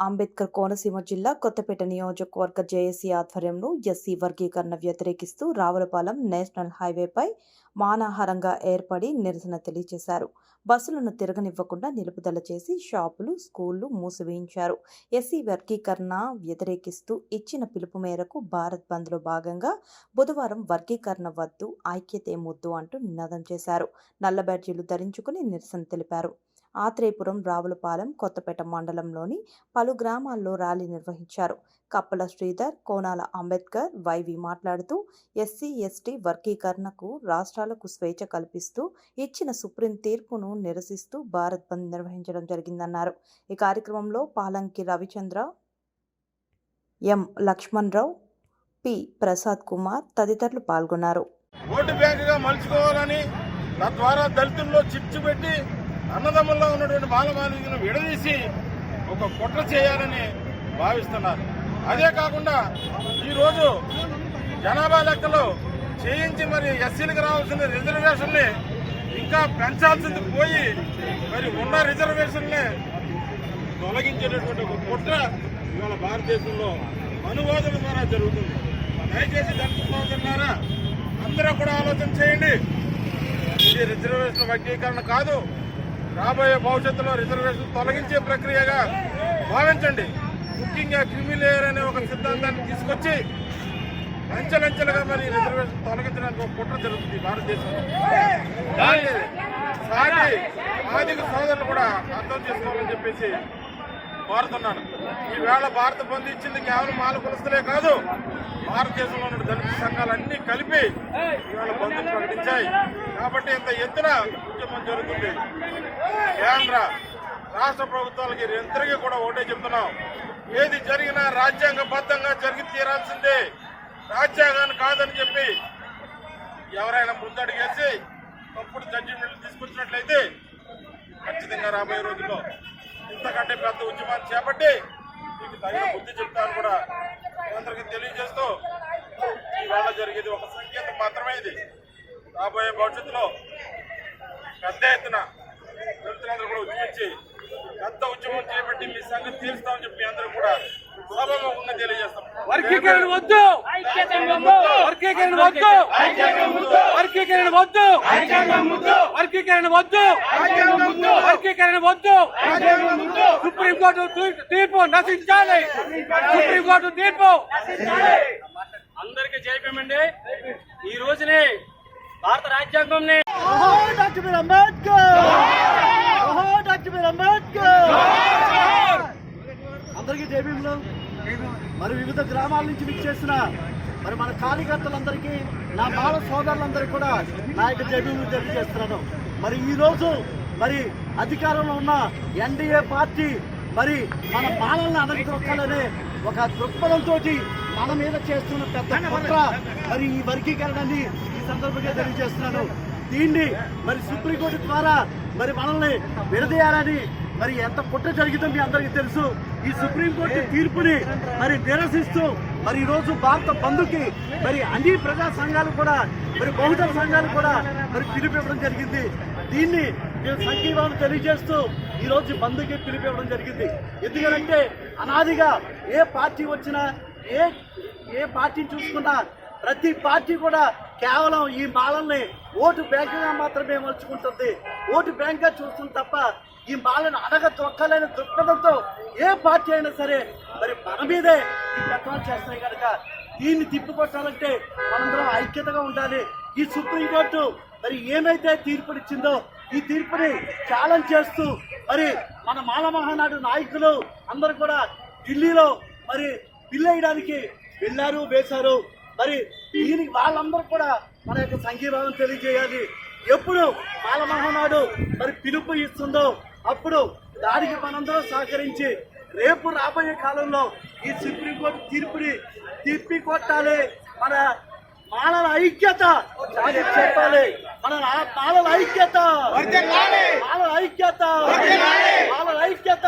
అంబేద్కర్ కోనసీమ జిల్లా కొత్తపేట నియోజకవర్గ జేఏసీ ఆధ్వర్యంలో ఎస్సీ వర్గీకరణ వ్యతిరేకిస్తూ రావులపాలెం నేషనల్ హైవేపై మానాహారంగా ఏర్పడి నిరసన తెలియజేశారు. బస్సులను తిరగనివ్వకుండా నిలుపుదల చేసి షాపులు స్కూళ్ళు మూసివేయించారు. ఎస్సీ వర్గీకరణ వ్యతిరేకిస్తూ ఇచ్చిన పిలుపు మేరకు భారత్ బంద్లో భాగంగా బుధవారం వర్గీకరణ వద్దు ఐక్యతే ముద్దు అంటూ నినాదం చేశారు. నల్ల బ్యాడ్జీలు ధరించుకుని నిరసన తెలిపారు. ఆత్రేయపురం రావులపాలెం కొత్తపేట మండలంలోని పలు గ్రామాల్లో ర్యాలీ నిర్వహించారు. కప్పల శ్రీధర్ కోనాల అంబేద్కర్ వైవి మాట్లాడుతూ ఎస్సీ ఎస్టీ వర్గీకరణకు రాష్ట్రాలకు స్వేచ్ఛ కల్పిస్తూ ఇచ్చిన సుప్రీం తీర్పును నిరసిస్తూ భారత్ బంద్ నిర్వహించడం జరిగిందన్నారు. ఈ కార్యక్రమంలో పాలంకి రవిచంద్ర ఎం లక్ష్మణరావు పి ప్రసాద్ కుమార్ తదితరులు పాల్గొన్నారు. ఓటు బ్యాంకుగా మలుచుకోవాలని తద్వారా దళితుల్లో చిచ్చు పెట్టి అన్నదమ్ముల్లో ఉన్నటువంటి బాలబాలికలను విడదీసి ఒక కుట్ర చేయాలని భావిస్తున్నారు. అదే కాకుండా ఈరోజు జనాభా లెక్కలు చేయించి మరి ఎస్సీలకు రావాల్సిన రిజర్వేషన్ని ఇంకా పెంచాల్సింది పోయి మరి ఉన్న రిజర్వేషన్ని తొలగించేటటువంటి ఒక కుట్ర ఇవాళ భారతదేశంలో అనువాదం ద్వారా జరుగుతుంది. దయచేసి దళిత సోదరులారా అందరూ కూడా ఆలోచన చేయండి. ఇది రిజర్వేషన్ వర్గీకరణ కాదు. రాబోయే భవిష్యత్తులో రిజర్వేషన్ తొలగించే ప్రక్రియగా భావించండి. ముఖ్యంగా క్రిమిలేయర్ అనే ఒక సిద్ధాంతాన్ని తీసుకొచ్చి అంచెలంచెలుగా మరి రిజర్వేషన్ తొలగించడానికి ఒక కుట్ర జరుగుతుంది భారతదేశంలో. సాటి ఆర్థిక సోదరులు కూడా అర్థం చేసుకోవాలని చెప్పేసి కోరుతున్నాను. ఈవేళ భారత బంధు ఇచ్చింది కేవలం మాల కులస్తులే కాదు భారతదేశంలో ఉన్న దళిత సంఘాలన్నీ కలిపి ఈవేళ బంధువులు ప్రకటించాయి. కాబట్టి ఇంత ఎత్తున ఉద్యమం జరుగుతుంది. కేంద్ర రాష్ట్ర ప్రభుత్వాలకి ఇద్దరికి కూడా ఒకటే చెప్తున్నాం. ఏది జరిగినా రాజ్యాంగబద్ధంగా జరిగి తీరాల్సిందే. రాజ్యాంగాన్ని కాదని చెప్పి ఎవరైనా ముందడిగేసి తప్పుడు జడ్జిమెంట్లు తీసుకొచ్చినట్లయితే ఖచ్చితంగా రాబోయే రోజుల్లో ఇంతకంటే పెద్ద ఉద్యమాన్ని చేపట్టి మీకు తగిన బుద్ధి చెప్తాను కూడా అందరికీ తెలియజేస్తూ ఇవాళ జరిగేది ఒక సంకేతం మాత్రమే ఇది. రాబోయే భవిష్యత్తులో పెద్ద ఎత్తున దళితులందరూ కూడా ఉద్యమించి పెద్ద ఉద్యమం చేపట్టి మీ సంగతి తీరుస్తామని చెప్పి మీ అందరూ కూడా సభముఖంగా తెలియజేస్తాం. వర్గీకరణ వద్దు! వర్గీకరణ వద్దు! వర్గీకరణ వద్దు! వర్గీకరణ వద్దు! వర్గీకరణ వద్దు! సుప్రీంకోర్టు తీర్పు నశించాలి! సుప్రీంకోర్టు తీర్పు! అందరికి జైపేమండి ఈ రోజునే భారత రాజ్యాంగం డాక్టర్ అంబేద్కర్ ఓహో డాక్టర్ అంబేద్కర్ అందరికీ జైభీములు మరి వివిధ గ్రామాల నుంచి విచ్చేసిన చేసిన మరి మన కార్యకర్తలందరికీ నా బాల సోదరులందరికీ కూడా నా యొక్క జయభీములు తెలియజేస్తున్నాను. మరి ఈ రోజు మరి అధికారంలో ఉన్న ఎన్డీఏ పార్టీ మరి మన బాలలను అణగదొక్కాలనే ఒక దృక్పథంతో మన మీద చేస్తున్న పెద్ద కుట్ర మరి ఈ వర్గీకరణని ఈ సందర్భంగా తెలియజేస్తున్నాను. దీన్ని మరి సుప్రీంకోర్టు ద్వారా మరి మనల్ని విడదీయాలని మరి ఎంత కుట్ర జరిగిందో మీ అందరికీ తెలుసు. ఈ సుప్రీంకోర్టు తీర్పుని మరి నిరసిస్తూ మరి ఈ రోజు భారత బంధుకి మరి అన్ని ప్రజా సంఘాలు కూడా మరి బహుజన సంఘాలు కూడా మరి పిలిపివ్వడం జరిగింది. దీన్ని మేము సంఘీభావం తెలియజేస్తూ ఈ రోజు బంధుకి పిలిపివ్వడం జరిగింది. ఎందుకంటే అనాదిగా ఏ పార్టీ వచ్చినా ఏ ఏ పార్టీని చూసుకున్నా ప్రతి పార్టీ కూడా కేవలం ఈ మాలల్ని ఓటు బ్యాంకుగా మాత్రమే మలుచుకుంటుంది. ఓటు బ్యాంక్గా చూస్తుంది తప్ప ఈ మాలను అడగ తొక్కలేని దృక్పథంతో ఏ పార్టీ అయినా సరే మరి మన మీదే ఈ పెత్తనం చేస్తాయి కనుక దీన్ని తిప్పికొట్టాలంటే మనందరం ఐక్యతగా ఉండాలి. ఈ సుప్రీంకోర్టు మరి ఏమైతే తీర్పునిచ్చిందో ఈ తీర్పుని ఛాలెంజ్ చేస్తూ మరి మన మాల మహానాడు నాయకులు అందరూ కూడా ఢిల్లీలో మరి బిల్లేయడానికి వెళ్ళారు వేశారు. మరి దీనికి వాళ్ళందరూ కూడా మన యొక్క సంఘీభావం తెలియజేయాలి. ఎప్పుడు మాల మహానాడు మరి పిలుపు ఇస్తుందో అప్పుడు దానికి మనందరం సహకరించి రేపు రాబోయే కాలంలో ఈ సుప్రీంకోర్టు తీర్పుని తిప్పి కొట్టాలి మన మానవ ఐక్యత చెప్పాలి. మన మానవ ఐక్యత మానవ ఐక్యత మానవ ఐక్యత.